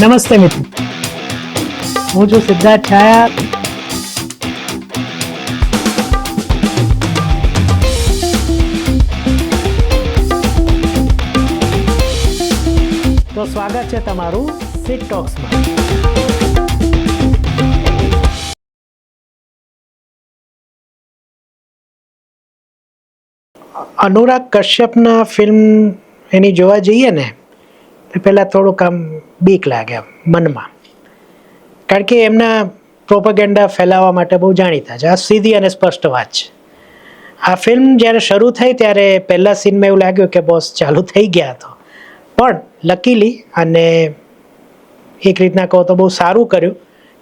નમસ્તે મિત્રો. હું છું સિદ્ધાર્થ છાયા. તો સ્વાગત છે તમારું સિટ ટોક્સમાં અનુરાગ કશ્યપના ફિલ્મ એની જોવા જઈએ ને, તો પહેલાં થોડુંક આમ બીક લાગે મનમાં. કારણ કે એમના પ્રોપગેન્ડા ફેલાવવા માટે બહુ જાણીતા છે. આ સીધી અને સ્પષ્ટ વાત છે. આ ફિલ્મ જ્યારે શરૂ થઈ ત્યારે પહેલા સીનમાં એવું લાગ્યું કે બોસ ચાલુ થઈ ગયા હતો પણ લકીલી અને એક રીતના કહો તો બહુ સારું કર્યું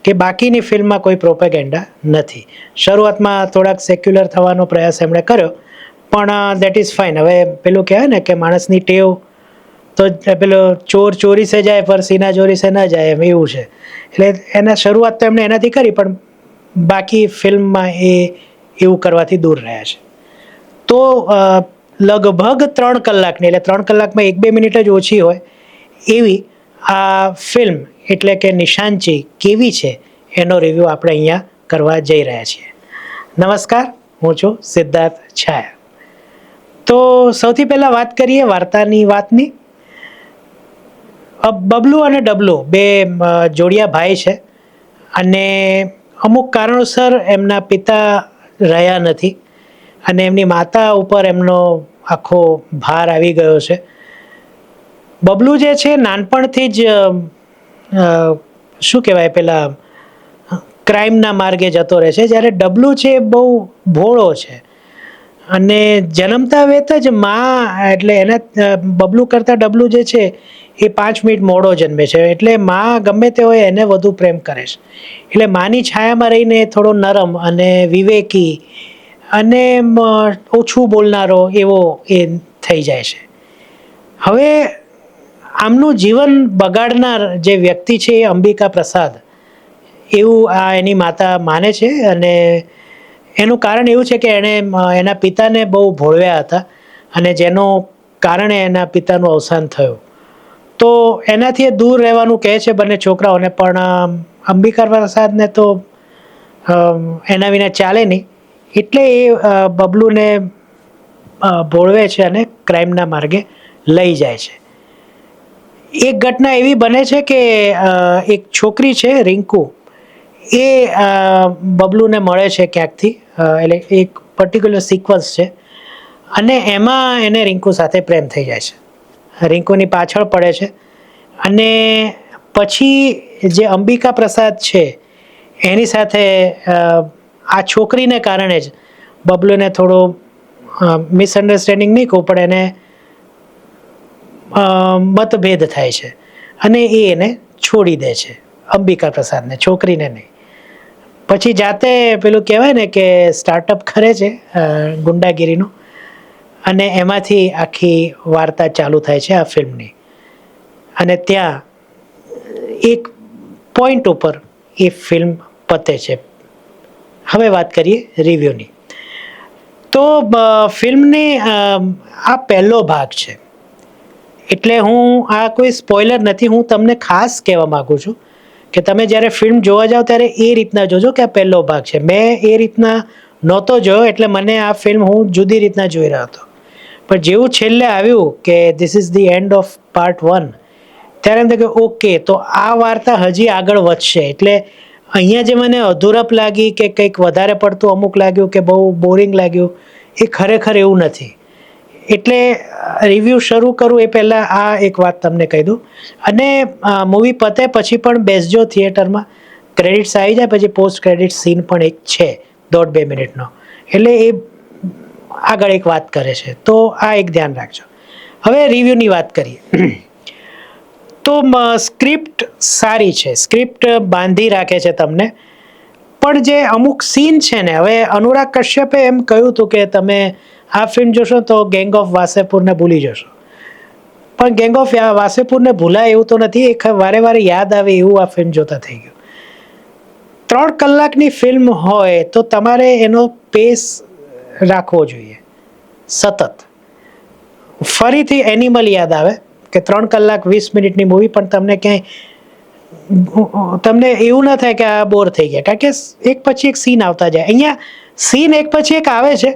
કે બાકીની ફિલ્મમાં કોઈ પ્રોપેગેન્ડા નથી. શરૂઆતમાં થોડાક સેક્યુલર થવાનો પ્રયાસ એમણે કર્યો, પણ દેટ ઇઝ ફાઇન હવે પેલું કહેવાય ને કે માણસની ટેવ તો પેલો ચોર ચોરી સે જાય પર સીના ચોરી સે ના જાય એમ એવું છે. એટલે એના શરૂઆત તો એમણે એનાથી કરી, પણ બાકી ફિલ્મમાં એ એવું કરવાથી દૂર રહ્યા છે. તો લગભગ ત્રણ કલાકની, એટલે ત્રણ કલાકમાં એક બે મિનિટ જ ઓછી હોય, એવી આ ફિલ્મ એટલે કે નિશાનચી કેવી છે એનો રિવ્યૂ આપણે અહીંયા કરવા જઈ રહ્યા છીએ. નમસ્કાર, હું છું સિદ્ધાર્થ છાયા. તો સૌથી પહેલાં વાત કરીએ વાર્તાની વાતની. બબલુ અને ડબલુ બે જોડિયા ભાઈ છે. અને અમુક કારણોસર એમના પિતા રહ્યા નથી. અને એમની માતા ઉપર એમનો આખો ભાર આવી ગયો છે. બબલુ જે છે, નાનપણથી જ શું કહેવાય પેલા, ક્રાઇમના માર્ગે જતો રહે છે. જ્યારે ડબલુ છે એ બહુ ભોળો છે. અને જન્મતા વેત જ મા, એટલે એને બબલુ કરતાં ડબલુ જે છે એ પાંચ મિનિટ મોડો જન્મે છે. એટલે માં ગમે તે હોય એને વધુ પ્રેમ કરે છે. એટલે માની છાયામાં રહીને થોડો નરમ અને વિવેકી અને ઓછું બોલનારો એવો એ થઈ જાય છે. હવે આમનું જીવન બગાડનાર જે વ્યક્તિ છે એ અંબિકા પ્રસાદ, એવું આ એની માતા માને છે અને એનું કારણ એવું છે કે એણે, એના પિતાને બહુ ભોળવ્યા હતા અને જેનો કારણે એના પિતાનું અવસાન થયું. તો એનાથી એ દૂર રહેવાનું કહે છે બંને છોકરાઓને, પણ અંબિકા પ્રસાદને તો એના વિના ચાલે નહીં. એટલે એ બબલુને ભોળવે છે અને ક્રાઇમના માર્ગે લઈ જાય છે. એક ઘટના એવી બને છે કે એક છોકરી છે, રિંકુ, એ બબલુને મળે છે ક્યાંકથી એટલે એક પર્ટિક્યુલર સિક્વન્સ છે. અને એમાં એને રિંકુ સાથે પ્રેમ થઈ જાય છે. રિંકુની પાછળ પડે છે. અને પછી જે અંબિકા પ્રસાદ છે, એની સાથે આ છોકરીને કારણે જ બબલુને થોડો મિસઅન્ડરસ્ટેન્ડિંગ નહીં કહું, પણ એને મતભેદ થાય છે. અને એ એને છોડી દે છે, અંબિકા પ્રસાદને, છોકરીને નહીં. પછી જાતે પેલું કહેવાય ને કે સ્ટાર્ટઅપ કરે છે ગુંડાગીરીનું. અને એમાંથી આખી વાર્તા ચાલુ થાય છે આ ફિલ્મની. અને ત્યાં એક પોઈન્ટ ઉપર એ ફિલ્મ પતે છે. હવે વાત કરીએ રિવ્યૂની. તો ફિલ્મની આ પહેલો ભાગ છે. એટલે હું આ કોઈ સ્પોઇલર નથી, હું તમને ખાસ કહેવા માગું છું કે તમે જ્યારે ફિલ્મ જોવા જાઓ ત્યારે એ રીતના જોજો કે આ પહેલો ભાગ છે. મેં એ રીતના નહોતો જોયો, એટલે મને આ ફિલ્મ હું જુદી રીતના જોઈ રહ્યો હતો. પણ જેવું છેલ્લે આવ્યું કે this is the end of part one ત્યારે એમ કે ઓકે તો આ વાર્તા હજી આગળ વધશે. એટલે અહીંયા જે મને અધૂરપ લાગી કે કંઈક વધારે પડતું અમુક લાગ્યું કે બહુ બોરિંગ લાગ્યું, એ ખરેખર એવું નથી. એટલે રિવ્યૂ શરૂ કરું એ પહેલાં આ એક વાત તમને કહી દઉં. અને મૂવી પતે પછી પણ બેસજો થિયેટરમાં. ક્રેડિટ્સ આવી જાય, પછી પોસ્ટ ક્રેડિટ સીન પણ એક છે, દોઢ બે મિનિટનો. એટલે એ આગળ એક વાત કરે છે. તો આ એક ધ્યાન રાખજો. હવે રિવ્યૂની વાત કરીએ. તો સ્ક્રિપ્ટ સારી છે. સ્ક્રિપ્ટ બાંધી રાખે છે તમને. પણ જે અમુક સીન છે ને, હવે અનુરાગ કશ્યપે એમ કહ્યું હતું કે તમે આ ફિલ્મ જોશો તો ગેંગ ઓફ વાસેપુરને ભૂલી જશો. પણ ગેંગ ઓફ વાસેપુરને ભૂલાય એવું તો નથી. એક વારે વારે યાદ આવે એવું આ ફિલ્મ જોતા થઈ ગયું. ત્રણ કલાકની ફિલ્મ હોય તો તમારે એનો પેસ રાખવો જોઈએ. સતત. ફરીથી એનિમલ યાદ આવે કે ત્રણ કલાક વીસ મિનિટની મૂવી પણ તમને ક્યાંય, તમને એવું ના થાય કે આ બોર થઈ ગયા. કારણ કે એક પછી એક સીન આવતા જાય. અહીંયા સીન એક પછી એક આવે છે,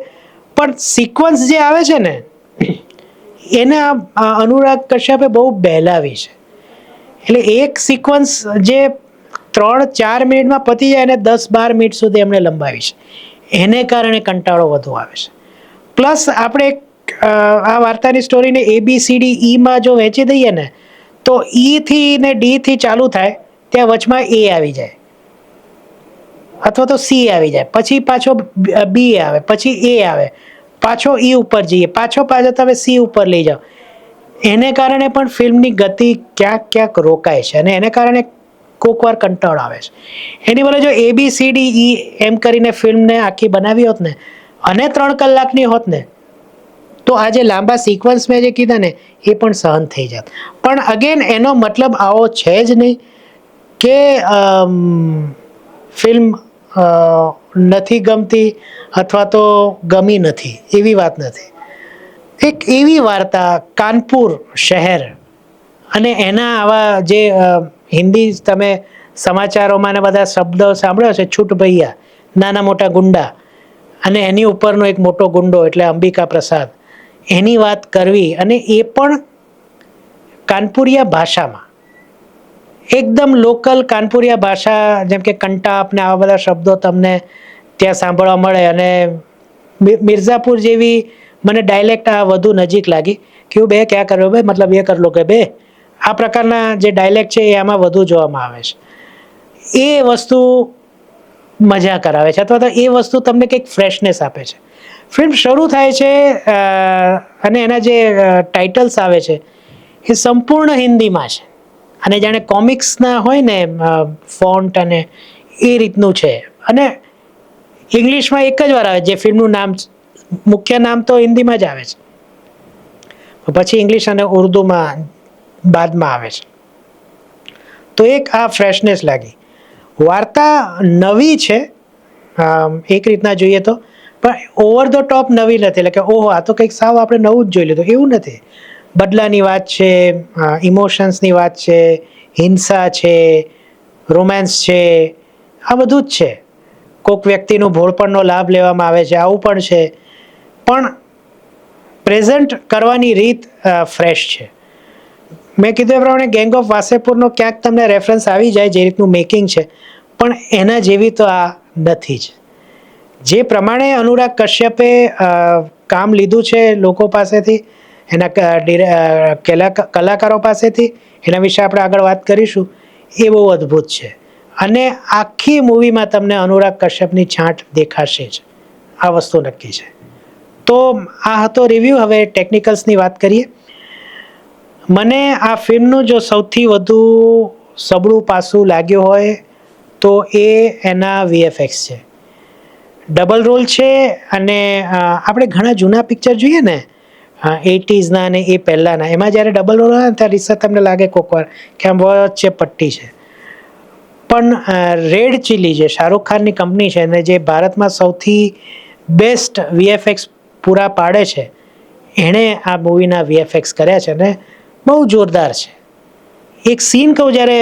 પણ સિક્વન્સ જે આવે છે ને, એને આ અનુરાગ કશ્યપે બહુ બહેલાવી છે. એટલે એક સિક્વન્સ જે ત્રણ ચાર મિનિટમાં પતી જાય અને દસ બાર મિનિટ સુધી એમણે લંબાવી છે. એને કારણે કંટાળો વધુ આવે છે. પ્લસ આપણે આ વાર્તાની સ્ટોરીને એ બી સી ડી ઈમાં જો વહેંચી દઈએ ને, તો ઈથી ને ડીથી ચાલુ થાય, ત્યાં વચમાં એ આવી જાય. અથવા તો સી આવી જાય. પછી પાછો બી આવે, પછી એ આવે. પાછો ઈ ઉપર જઈએ. પાછો પાછો તમે સી ઉપર લઈ જાઓ. એને કારણે પણ ફિલ્મની ગતિ ક્યાંક ક્યાંક રોકાય છે અને એને કારણે કોક વાર કંટાળો આવે છે. એની બદલે જો એ બી સી ડી ઈ એમ કરીને ફિલ્મને આખી બનાવી હોત ને, અને ત્રણ કલાકની હોત ને, તો આ જે લાંબા સિક્વન્સ મેં જે કીધા ને, એ પણ સહન થઈ જાત. પણ અગેન એનો મતલબ આવો છે જ નહીં કે ફિલ્મ નથી ગમતી અથવા તો ગમી નથી. એવી વાત નથી. એક એવી વાર્તા કાનપુર શહેર અને એના આવા જે હિન્દી તમે સમાચારોમાં ને બધા શબ્દો સાંભળ્યો છે છૂટ ભૈયા નાના મોટા ગુંડા, અને એની ઉપરનો એક મોટો ગુંડો એટલે અંબિકા પ્રસાદ. એની વાત કરવી અને એ પણ કાનપુરિયા ભાષામાં. એકદમ લોકલ કાનપુરિયા ભાષા, જેમ કે કંટાપ ને આવા બધા શબ્દો તમને ત્યાં સાંભળવા મળે અને મિર્ઝાપુર જેવી મને ડાયલેક્ટ આ વધુ નજીક લાગી કે બે ક્યાં કર્યો બે મતલબ એ કર લો કે બે. આ પ્રકારના જે ડાયલેક્ટ છે એ આમાં વધુ જોવામાં આવે છે. એ વસ્તુ મજા કરાવે છે અથવા તો એ વસ્તુ તમને કંઈક ફ્રેશનેસ આપે છે. ફિલ્મ શરૂ થાય છે અને એના જે ટાઇટલ્સ આવે છે, એ સંપૂર્ણ હિન્દીમાં છે. અને જાણે કોમિક્સના હોય ને ફોન્ટ અને એ રીતનું છે. અને ઇંગ્લિશમાં એક જ વાર આવે, જે ફિલ્મનું નામ મુખ્ય નામ તો હિન્દીમાં જ આવે છે. પછી ઇંગ્લિશ અને ઉર્દુમાં બાદમાં આવે છે. તો એક આ ફ્રેશનેસ લાગી. વાર્તા નવી છે એક રીતના જોઈએ તો. પણ ઓવર ધ ટોપ નવી નથી, એટલે કે, ઓહો, આ તો કંઈક સાવ આપણે નવું જ જોઈ લીધું. એવું નથી. બદલાની વાત છે ઇમોશન્સની વાત છે, હિંસા છે રોમેન્સ છે, આ બધું જ છે. કોઈક વ્યક્તિનું ભોળપણનો લાભ લેવામાં આવે છે, આવું પણ છે. પણ પ્રેઝન્ટ કરવાની રીત ફ્રેશ છે. મેં કીધું એ પ્રમાણે ગેંગ ઓફ વાસેપુરનો ક્યાંક તમને રેફરન્સ આવી જાય જે રીતનું મેકિંગ છે, પણ એના જેવી તો આ નથી જ. જે પ્રમાણે અનુરાગ કશ્યપે કામ લીધું છે લોકો પાસેથી, એના કલાકારો પાસેથી, એના વિશે આપણે આગળ વાત કરીશું, એ બહુ અદ્ભુત છે. અને આખી મૂવીમાં તમને અનુરાગ કશ્યપની છાંટ દેખાશે જ. આ વસ્તુ નક્કી છે. તો આ હતો રિવ્યૂ હવે ટેકનિકલ્સની વાત કરીએ. મને આ ફિલ્મનું જો સૌથી વધુ સબળું પાસું લાગ્યું હોય તો એ એના વીએફએક્સ છે. ડબલ રોલ છે અને આપણે ઘણા જૂના પિક્ચર જોઈએ ને એટીઝના અને એ પહેલાંના, એમાં જ્યારે ડબલ રોલ હોય ત્યારે રીસર તમને લાગે કોકવાર કે આમ વચ્ચે પટ્ટી છે. પણ રેડ ચીલી જે શાહરૂખ ખાનની કંપની છે અને જે ભારતમાં સૌથી બેસ્ટ વીએફએક્સ પૂરા પાડે છે, એણે આ મૂવીના વીએફએક્સ કર્યા છે અને બહુ જોરદાર છે. એક સીન કહું જ્યારે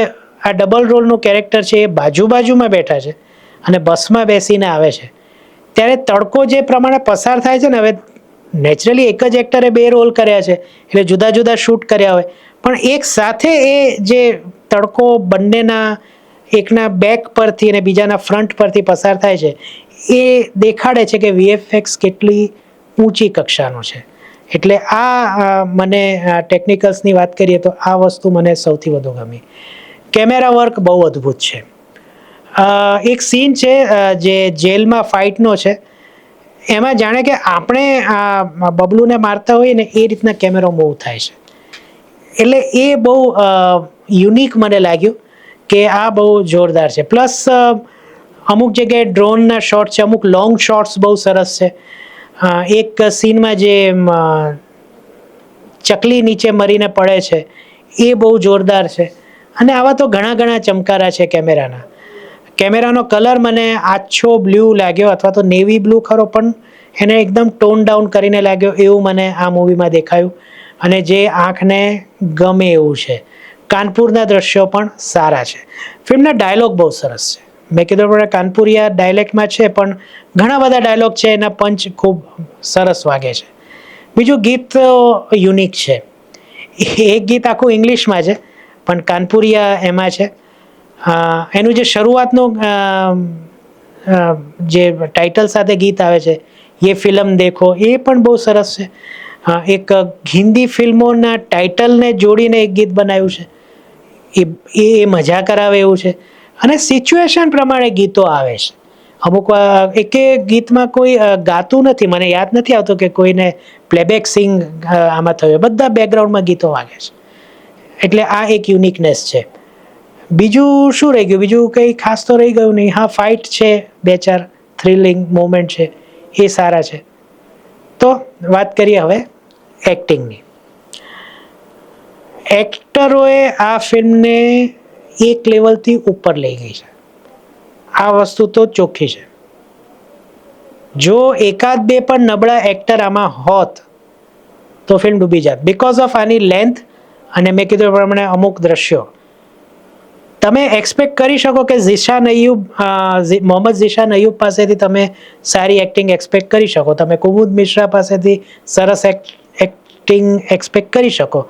આ ડબલ રોલનું કેરેક્ટર છે એ બાજુ બાજુમાં બેઠા છે અને બસમાં બેસીને આવે છે. ત્યારે તડકો જે પ્રમાણે પસાર થાય છે ને, હવે નેચરલી એક જ એક્ટરે બે રોલ કર્યા છે, એટલે જુદા જુદા શૂટ કર્યા હોય. પણ એક સાથે એ જે તડકો બંનેના, એકના બેક પરથી અને બીજાના ફ્રન્ટ પરથી પસાર થાય છે, એ દેખાડે છે કે વીએફએક્સ કેટલી ઊંચી કક્ષાનું છે. એટલે આ મને ટેકનિકલ્સની વાત કરીએ તો આ વસ્તુ મને સૌથી વધુ ગમી. કેમેરા વર્ક બહુ અદ્ભુત છે. એક સીન છે જે જેલમાં ફાઇટનો છે. એમાં જાણે કે આપણે બબલુને મારતા હોઈએ ને એ રીતના કેમેરો મૂવ થાય છે. એટલે એ બહુ યુનિક મને લાગ્યું કે આ બહુ જોરદાર છે. પ્લસ અમુક જગ્યાએ ડ્રોનના શોટ છે, અમુક લોંગ શોટ્સ બહુ સરસ છે. એક સીનમાં જે ચકલી નીચે મરીને પડે છે, એ બહુ જોરદાર છે. અને આવા તો ઘણા ઘણા ચમકારા છે કેમેરાના. કેમેરાનો કલર મને આછો બ્લુ લાગ્યો, અથવા તો નેવી બ્લુ ખરો, પણ એને એકદમ ટોન ડાઉન કરીને લાગ્યો એવું મને આ મૂવીમાં દેખાયું. અને જે આંખને ગમે એવું છે. કાનપુરના દ્રશ્યો પણ સારા છે. ફિલ્મના ડાયલોગ બહુ સરસ છે. મેં કીધું પણ કાનપુરિયા ડાયલેક્ટમાં છે, પણ ઘણા બધા ડાયલોગ છે, એના પંચ ખૂબ સરસ વાગે છે. બીજું ગીત યુનિક છે. એક ગીત આખું ઇંગ્લિશમાં છે, પણ કાનપુરિયા એમાં છે. એનું જે શરૂઆતનું જે ટાઇટલ સાથે ગીત આવે છે એ ફિલ્મ દેખો એ પણ બહુ સરસ છે. એક હિન્દી ફિલ્મોના ટાઇટલને જોડીને એક ગીત બનાવ્યું છે. એ એ મજા કરાવે એવું છે. અને સિચ્યુએશન પ્રમાણે ગીતો આવે છે. અમુક એકે ગીતમાં કોઈ ગાતું નથી. મને યાદ નથી આવતું કે કોઈને પ્લેબેક સિંગ આમાં થયું બધા બેકગ્રાઉન્ડમાં ગીતો વાગે છે. એટલે આ એક યુનિકનેસ છે. બીજું શું રહી ગયું? બીજું કંઈ ખાસ તો રહી ગયું નહીં. હા ફાઇટ છે. બે, ચાર થ્રિલિંગ મોમેન્ટ છે. એ સારા છે. તો વાત કરીએ હવે એક્ટિંગની એક્ટરોએ આ ફિલ્મને એક લેવલથી ઉપર લઈ ગઈ છે. આ વસ્તુ તો ચોખ્ખી છે. જો એકાદ બે પણ નબળા એક્ટર આમાં હોત, તો ફિલ્મ ડૂબી જાત. બિકોઝ ઓફ આની લેન્થ અને મેં કીધું પ્રમાણે અમુક દ્રશ્યો. તમે એક્સપેક્ટ કરી શકો કે ઝિશાન અયુબ મોહમ્મદ ઝિશાન અયુબ પાસેથી તમે સારી એક્ટિંગ એક્સપેક્ટ કરી શકો. તમે કુમુદ મિશ્રા પાસેથી સરસ એક્ટિંગ એક્સપેક્ટ કરી શકો.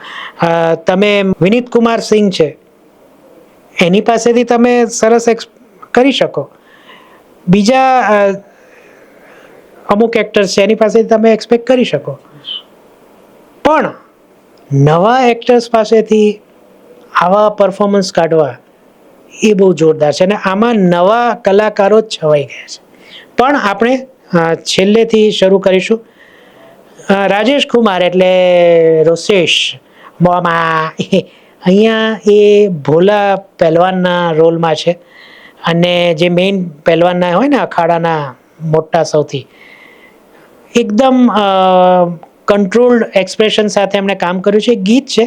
તમે વિનીત કુમાર સિંહ છે. એની પાસેથી તમે સરસ એક્સ કરી શકો. બીજા અમુક એક્ટર્સ છે, એની પાસેથી તમે એક્સપેક્ટ કરી શકો. પણ નવા એક્ટર્સ પાસેથી આવા પરફોર્મન્સ કાઢવા એ બહુ જોરદાર છે અને આમાં નવા કલાકારો છવાઈ ગયા છે. પણ આપણે છેલ્લેથી શરૂ કરીશું. રાજેશ કુમાર એટલે રોશેશ મોમાં અહીંયા એ ભોલા પહેલવાનના રોલમાં છે. અને જે મેઇન પહેલવાનના હોય ને અખાડાના મોટા સૌથી, એકદમ કંટ્રોલ્ડ એક્સપ્રેશન સાથે એમણે કામ કર્યું છે. ગીત છે,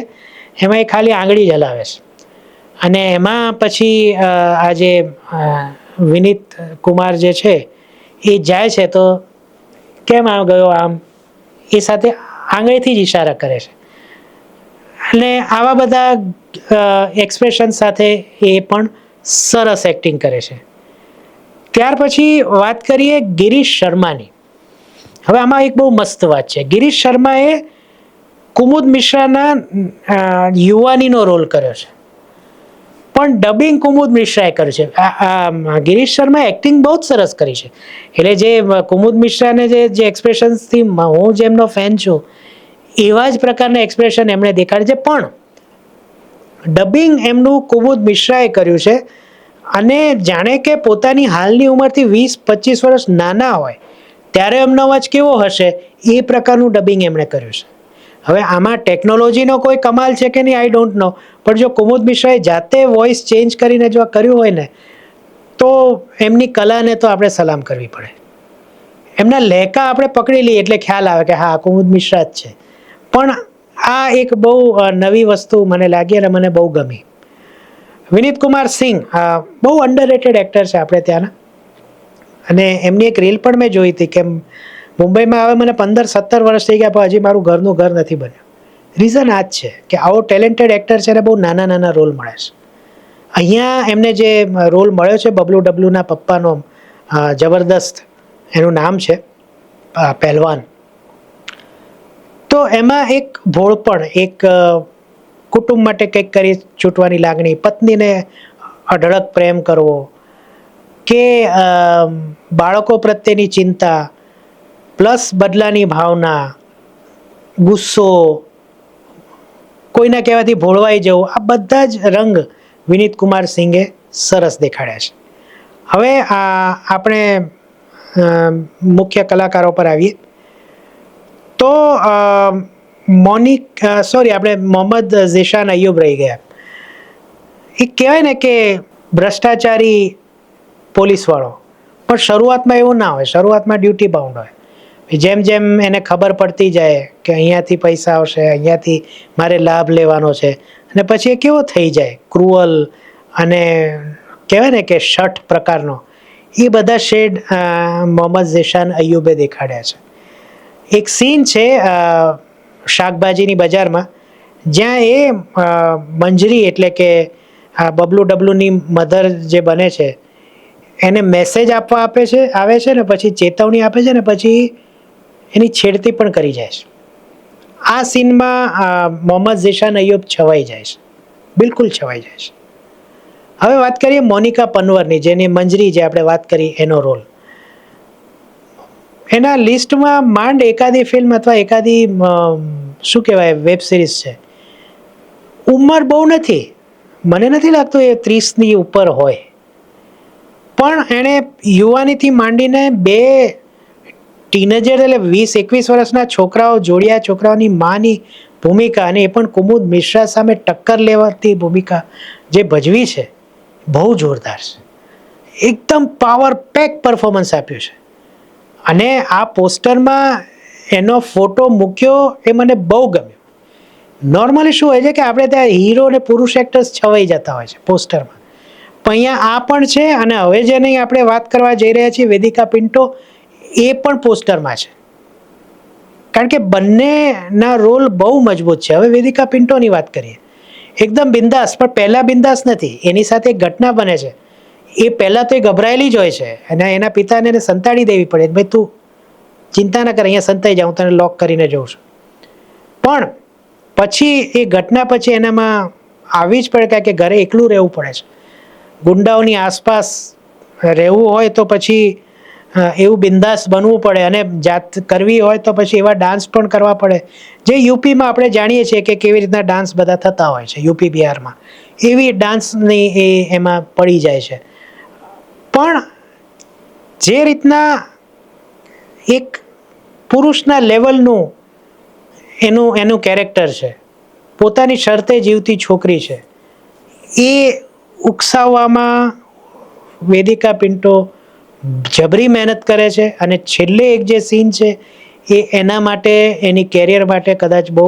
એમાં એ ખાલી આંગળી જ હલાવે છે. અને એમાં પછી આ જે વિનીત કુમાર જે છે, એ જાય છે તો કેમ આ ગયો આમ? એ સાથે આંગળીથી જ ઇશારા કરે છે. અને આવા બધા એક્સપ્રેશન સાથે એ પણ સરસ એક્ટિંગ કરે છે. ત્યાર પછી વાત કરીએ ગિરીશ શર્માની. હવે આમાં એક બહુ મસ્ત વાત છે. ગિરીશ શર્માએ કુમુદ મિશ્રાના યુવાનીનો રોલ કર્યો છે. પણ ડબિંગ કુમુદ મિશ્રાએ કર્યું છે. ગિરીશ શર્મા એક્ટિંગ બહુ જ સરસ કરી છે. એટલે જે કુમુદ મિશ્રાને જે જે એક્સપ્રેશન્સથી હું જેમનો ફેન છું એવા જ પ્રકારના એક્સપ્રેશન એમણે દેખાડે છે. પણ ડબિંગ એમનું કુમુદ મિશ્રાએ કર્યું છે અને જાણે કે પોતાની હાલની ઉંમરથી વીસ, પચીસ વર્ષ નાના હોય, ત્યારે એમનો અવાજ કેવો હશે? એ પ્રકારનું ડબિંગ એમણે કર્યું છે. હવે આમાં ટેકનોલોજીનો કોઈ કમાલ છે કે નહીં આઈ ડોન્ટ નો પણ જો કુમુદ મિશ્રાએ જાતે વોઇસ ચેન્જ કરીને જો આ કર્યું હોય ને, તો એમની કલાને તો આપણે સલામ કરવી પડે. એમના લહેકા આપણે પકડી લઈએ એટલે ખ્યાલ આવે કે હા, કુમુદ મિશ્રા જ છે. પણ આ એક બહુ નવી વસ્તુ મને લાગી અને મને બહુ ગમી. વિનીત કુમાર સિંહ બહુ અંડરરેટેડ એક્ટર છે આપણે ત્યાંના. અને એમની એક રીલ પણ મેં જોઈ હતી કે મુંબઈમાં હવે મને પંદર સત્તર વર્ષ થઈ ગયા, પણ હજી મારું ઘરનું ઘર નથી બન્યું. રીઝન આ જ છે કે આવો ટેલેન્ટેડ એક્ટર છે ને બહુ નાના નાના રોલ મળે છે. અહીંયા એમને જે રોલ મળ્યો છે બબલુ ડબલુના પપ્પાનો જબરદસ્ત, એનું નામ છે પહેલવાન. તો એમાં એક ભોળપણ એક કુટુંબ માટે કંઈક કરી છૂટવાની લાગણી, પત્નીને અઢળક પ્રેમ કરવો કે બાળકો પ્રત્યેની ચિંતા પ્લસ બદલાની ભાવના, ગુસ્સો, કોઈના કહેવાથી ભોળવાઈ જવું, આ બધા જ રંગ વિનીત કુમાર સિંઘે સરસ દેખાડ્યા છે. હવે આ, આપણે મુખ્ય કલાકારો પર આવીએ. તો મોનિક સોરી આપણે મોહમ્મદ ઝેશાન અયુબ રહી ગયા. એ કહેવાય ને કે ભ્રષ્ટાચારી પોલીસવાળો. પણ શરૂઆતમાં એવું ના હોય, શરૂઆતમાં ડ્યુટી બાઉન્ડ હોય. જેમ જેમ એને ખબર પડતી જાય કે અહીંયાથી પૈસા આવશે, અહીંયાથી મારે લાભ લેવાનો છે. અને પછી એ કેવો થઈ જાય, ક્રુઅલ અને કહેવાય ને કે શઠ પ્રકારનો. એ બધા શેડ મોહમ્મદ ઝેશાન અયુબે દેખાડ્યા છે. એક સીન છે શાકભાજીની બજારમાં, જ્યાં એ મંજરી એટલે કે બબલુ ડબલુની મધર જે બને છે, એને મેસેજ આપવા આપે છે, આવે છે ને, પછી ચેતવણી આપે છે ને, પછી એની છેડતી પણ કરી જાય છે. આ સીનમાં મોહમ્મદ ઝીશાન અય્યુબ છવાઈ જાય છે. બિલકુલ છવાઈ જાય છે. હવે વાત કરીએ મોનિકા પનવરની, જેની મંજરી જે આપણે વાત કરી, એનો રોલ. એના લિસ્ટમાં માંડ એકાદી ફિલ્મ અથવા એકાદી શું કહેવાય વેબ સિરીઝ છે. ઉંમર બહુ નથી. મને નથી લાગતું એ ત્રીસની ઉપર હોય. પણ એણે યુવાનીથી માંડીને બે ટીનેજર એટલે વીસ, એકવીસ વર્ષના છોકરાઓ જોડિયા, છોકરાઓની માની ભૂમિકા અને એ પણ કુમુદ મિશ્રા સામે ટક્કર લેવાતી ભૂમિકા જે ભજવી છે, બહુ જોરદાર છે. એકદમ પાવર પેક પરફોર્મન્સ આપ્યું છે. અને આ પોસ્ટરમાં એનો ફોટો મૂક્યો એ મને બહુ ગમ્યો. નોર્મલી શું હોય છે કે આપણે ત્યાં હીરો અને પુરુષ એક્ટર્સ છવાઈ જતા હોય છે પોસ્ટરમાં. પણ અહીંયા આ પણ છે અને હવે જેની આપણે વાત કરવા જઈ રહ્યા છીએ વેદિકા પિન્ટો, એ પણ પોસ્ટરમાં છે. કારણ કે બંનેના રોલ બહુ મજબૂત છે. હવે વેદિકા પિન્ટોની વાત કરીએ. એકદમ બિંદાસ, પણ પહેલાં બિંદાસ નથી. એની સાથે ઘટના બને છે. એ પહેલાં તો એ ગભરાયેલી જ હોય છે. અને એના પિતાને એને સંતાડી દેવી પડે. ભાઈ તું ચિંતા ન કર, અહીંયા સંતાઈ જાઉં તને લોક કરીને જઉં છું. પણ પછી એ ઘટના પછી એનામાં આવી જ પડે કે ઘરે એકલું રહેવું પડે છે. ગુંડાઓની આસપાસ રહેવું હોય તો પછી એવું બિંદાસ બનવું પડે અને જાત કરવી હોય તો પછી એવા ડાન્સ પણ કરવા પડે. જે યુપીમાં આપણે જાણીએ છીએ કે કેવી રીતના ડાન્સ બધા થતા હોય છે, યુપી બિહારમાં. એવી ડાન્સની એ એમાં પડી જાય છે. પણ જે રીતના એક પુરુષના લેવલનું એનું એનું કેરેક્ટર છે, પોતાની શરતે જીવતી છોકરી છે, એ ઉકસાવવામાં વેદિકા પિન્ટો જબરી મહેનત કરે છે અને છેલ્લે એક જે સીન છે એ એના માટે, એની કેરિયર માટે કદાચ બહુ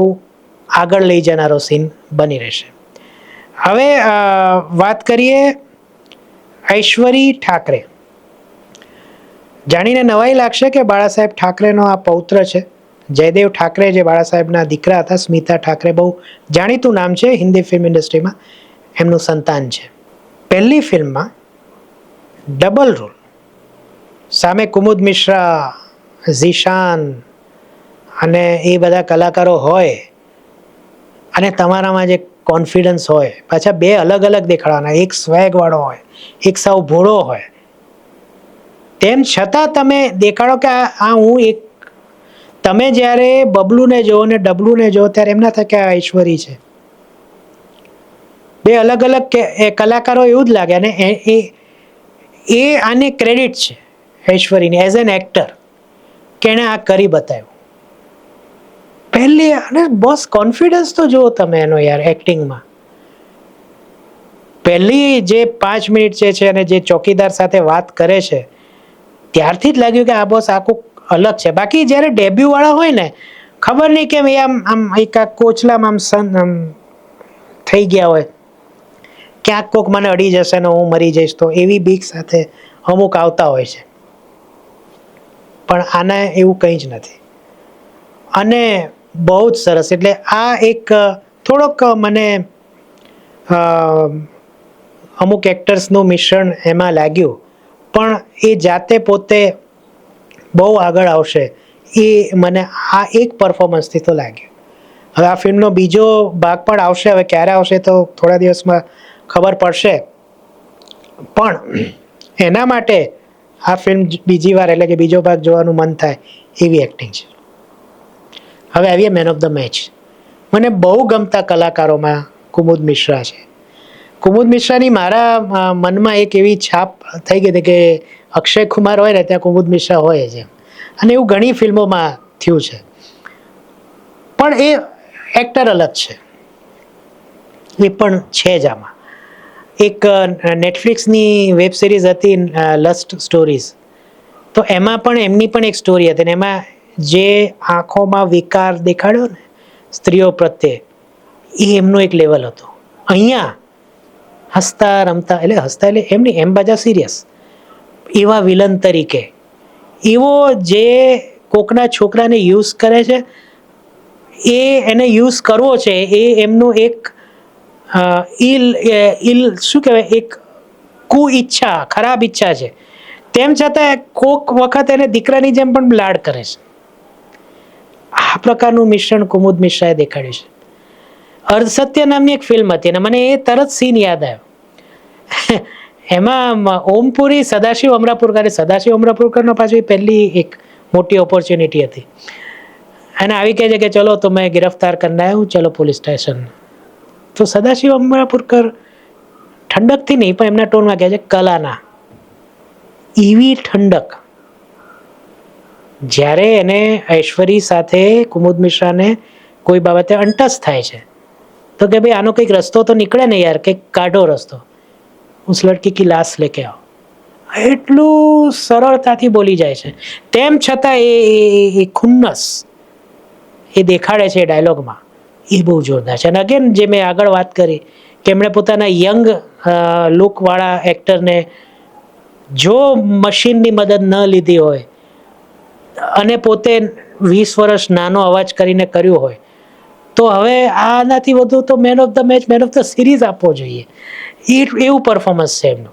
આગળ લઈ જનારો સીન બની રહેશે. હવે વાત કરીએ ઐશ્વરી ઠાકરે. જાણીને નવાઈ લાગશે કે બાળા સાહેબ ઠાકરેનો આ પૌત્ર છે? જયદેવ ઠાકરે જે બાળા સાહેબના દીકરા હતા, સ્મિતા ઠાકરે, બહુ જાણીતું નામ છે હિન્દી ફિલ્મ ઇન્ડસ્ટ્રીમાં. એમનું સંતાન છે. પહેલી ફિલ્મમાં ડબલ રોલ. સામે કુમુદ મિશ્રા, ઝીશાન અને એ બધા કલાકારો હોય અને તમારામાં જે કોન્ફિડન્સ હોય, પાછા બે અલગ અલગ દેખાડવાના એક સ્વેગવાળો હોય, એક સાવ ભોળો હોય. તેમ છતાં તમે દેખાડો કે આ હું એક તમે જ્યારે બબલુને જુઓ ને ડબલુને જુઓ ત્યારે એમ ના થાય કે આ ઐશ્વરી છે. બે અલગ અલગ કલાકારો એવું જ લાગે અને એ- એ આને ક્રેડિટ છે ઐશ્વરીને એઝ એન એક્ટર કે એણે આ કરી બતાવ્યું. પહેલી અને બસ કોન્ફિડન્સ તો જુઓ તમે એનો યાર એક્ટિંગમાં પહેલી જે પાંચ મિનિટ જે છે અને જે ચોકીદાર સાથે વાત કરે છે, ત્યારથી જ લાગ્યું કે આ બોસ આખું અલગ છે. બાકી જ્યારે ડેબ્યુવાળા હોય ને, ખબર નહીં કેમ એ આમ આમ એક આ કોચલામાં આમ સન, આમ થઈ ગયા હોય. ક્યાંક કોક મને અડી જશે ને હું મરી જઈશ તો એવી બીક સાથે અમુક આવતા હોય છે. પણ આને એવું કંઈ જ નથી. અને બહુ જ સરસ. એટલે આ એક થોડોક મને અમુક એક્ટર્સનું મિશ્રણ એમાં લાગ્યું. પણ એ જાતે પોતે બહુ આગળ આવશે. એ મને આ એક પરફોર્મન્સથી તો લાગ્યું. હવે આ ફિલ્મનો બીજો ભાગ પણ આવશે. હવે ક્યારે આવશે તો થોડા દિવસમાં ખબર પડશે. પણ એના માટે આ ફિલ્મ બીજી વાર, એટલે કે બીજો ભાગ જોવાનું મન થાય એવી એક્ટિંગ છે. હવે આવીએ મેન ઓફ ધ મેચ મને બહુ ગમતા કલાકારોમાં કુમુદ મિશ્રા છે. કુમુદ મિશ્રાની મારા મનમાં એક એવી છાપ થઈ ગઈ હતી કે અક્ષય કુમાર હોય ને ત્યાં કુમુદ મિશ્રા હોય એમ. અને એવું ઘણી ફિલ્મોમાં થયું છે. પણ એ એક્ટર અલગ છે. એ પણ છે જ આમાં. એક નેટફ્લિક્સની વેબ સિરીઝ હતી લસ્ટ સ્ટોરીઝ તો એમાં પણ એમની પણ એક સ્ટોરી હતી ને એમાં જે આંખોમાં વિકાર દેખાડ્યો ને, સ્ત્રીઓ પ્રત્યે, એ એમનું એક લેવલ હતો. અહીંયા હસતા રમતા, એટલે હસતા એટલે એમની, એમ બાજા સિરિયસ એવા વિલન તરીકે. એવો જે કોકના છોકરાને યુઝ કરે છે, એ એને યુઝ કરવો છે, એ એમનું એક ઇલ ઇલ શું કહેવાય, એક કુ ઈચ્છા ખરાબ ઈચ્છા છે. તેમ છતાં કોક વખત એને દીકરાની જેમ પણ લાડ કરે છે. આ પ્રકારનું મિશ્રણ કુમુદ મિશ્રાએ દેખાડ્યું છે. અર્ધ નામની એક ફિલ્મ હતી અને મને એ તરત સીન યાદ આવ્યો. એમાં ઓમપુરી સદાશિવ અમરાપુરકરે સદાશિવ અમરાપુરકરનો પાછું એ પહેલી એક મોટી ઓપોર્ચ્યુનિટી હતી. અને આવી કહે છે કે ચલો તો મેં ગિરફ્તાર કરીને આવ્યો, ચલો પોલીસ સ્ટેશન. તો સદાશિવ અમરાપુરકર ઠંડકથી નહીં, પણ એમના ટોનમાં કહે છે, કલાના. એવી ઠંડક. જ્યારે એને ઐશ્વરી સાથે કુમુદ મિશ્રાને કોઈ બાબતે અંટસ થાય છે, તો કે ભાઈ આનો કંઈક રસ્તો તો નીકળે ને યાર, કંઈક કાઢો રસ્તો. ઉસ લડકી કી લાશ લેકે આવો. એટલું સરળતાથી બોલી જાય છે. તેમ છતાં એ, એ- ખુન્નસ એ દેખાડે છે એ ડાયલોગમાં. એ બહુ જોરદાર છે. અને અગેન જે મેં આગળ વાત કરી, કે એમણે પોતાના યંગ લુકવાળા એક્ટરને જો મશીનની મદદ ન લીધી હોય અને પોતે વીસ વર્ષ નાનો અવાજ કરીને કર્યું હોય, તો હવે આનાથી વધુ તો man of the match man of the series આપવો જોઈએ. એ એવું પરફોર્મન્સ છે એમનું.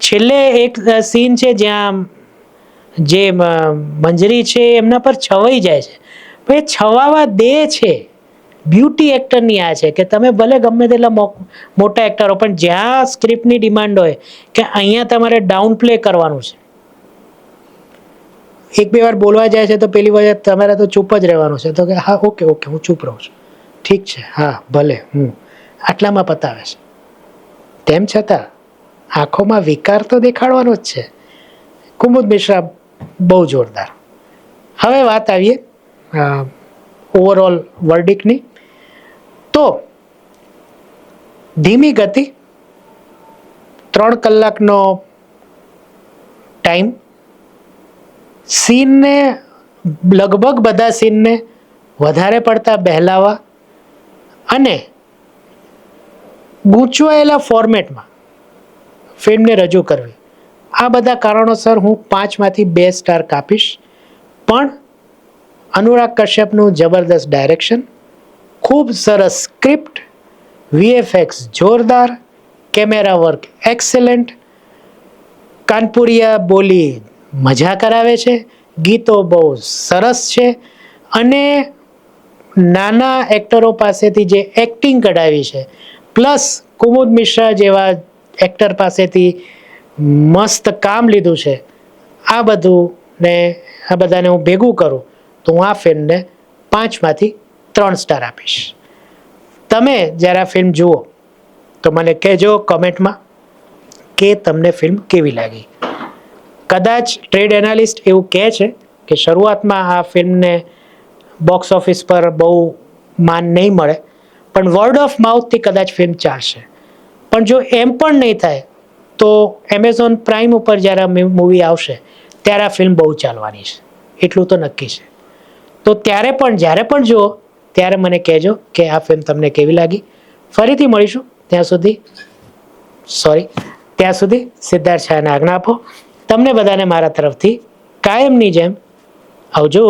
છેલ્લે એક સીન છે જ્યાં જે મંજરી છે એમના પર છવાઈ જાય છે. પણ એ છવાવા દે છે. બ્યુટી એક્ટરની આ છે કે તમે ભલે ગમે તેટલા મોટા એક્ટરો પણ જ્યાં સ્ક્રિપ્ટની ડિમાન્ડ હોય કે અહીંયા તમારે ડાઉન પ્લે કરવાનું છે એક બે વાર બોલવા જાય છે તો પેલી વખત તમારે તો ચૂપ જ રહેવાનું છે. તો કે, હા ઓકે ઓકે હું ચૂપ રહું છું. ઠીક છે, હા, ભલે હું આટલામાં પતાવે છે. તેમ છતાં, આંખોમાં વિકાર તો દેખાડવાનો જ છે. કુમુદ મિશ્રા બહુ જોરદાર. હવે વાત આવીએ ઓવરઓલ વર્ડિકની તો, ધીમી ગતિ, ત્રણ કલાકનો ટાઈમ સીનને લગભગ બધા સીનને વધારે પડતા બહેલાવા અને ગૂંચવાયેલા ફોર્મેટમાં ફિલ્મને રજૂ કરવી. આ બધા કારણોસર હું પાંચમાંથી બે સ્ટાર કાપીશ. પણ અનુરાગ કશ્યપનું જબરદસ્ત ડાયરેક્શન ખૂબ સરસ સ્ક્રિપ્ટ વીએફએક્સ જોરદાર કેમેરા વર્ક એક્સેલન્ટ કાનપુરિયા બોલી મજા કરાવે છે? ગીતો બહુ સરસ છે અને નાના એક્ટરો પાસેથી જે એક્ટિંગ કઢાવી છે પ્લસ કુમુદ મિશ્રા જેવા એક્ટર પાસેથી મસ્ત કામ લીધું છે, આ બધું ને આ બધાને હું ભેગું કરું, તો હું આ ફિલ્મને પાંચમાંથી ત્રણ સ્ટાર આપીશ. તમે જ્યારે આ ફિલ્મ જુઓ, તો મને કહેજો કમેન્ટમાં કે તમને ફિલ્મ કેવી લાગી? કદાચ ટ્રેડ એનાલિસ્ટ એવું કહે છે કે શરૂઆતમાં આ ફિલ્મને બોક્સ ઓફિસ પર બહુ માન નહીં મળે, પણ વર્ડ ઓફ માઉથથી કદાચ ફિલ્મ ચાલશે. પણ જો એમ પણ નહીં થાય, તો એમેઝોન પ્રાઇમ ઉપર જ્યારે મૂવી આવશે, ત્યારે આ ફિલ્મ બહુ ચાલવાની છે. એટલું તો નક્કી છે. તો ત્યારે પણ, જ્યારે પણ જુઓ, ત્યારે મને કહેજો કે આ ફિલ્મ તમને કેવી લાગી. ફરીથી મળીશું. ત્યાં સુધી સોરી ત્યાં સુધી સિદ્ધાર્થ શાહને આજ્ઞા આપો. તમને બધાને મારા તરફથી કાયમની જેમ આવજો.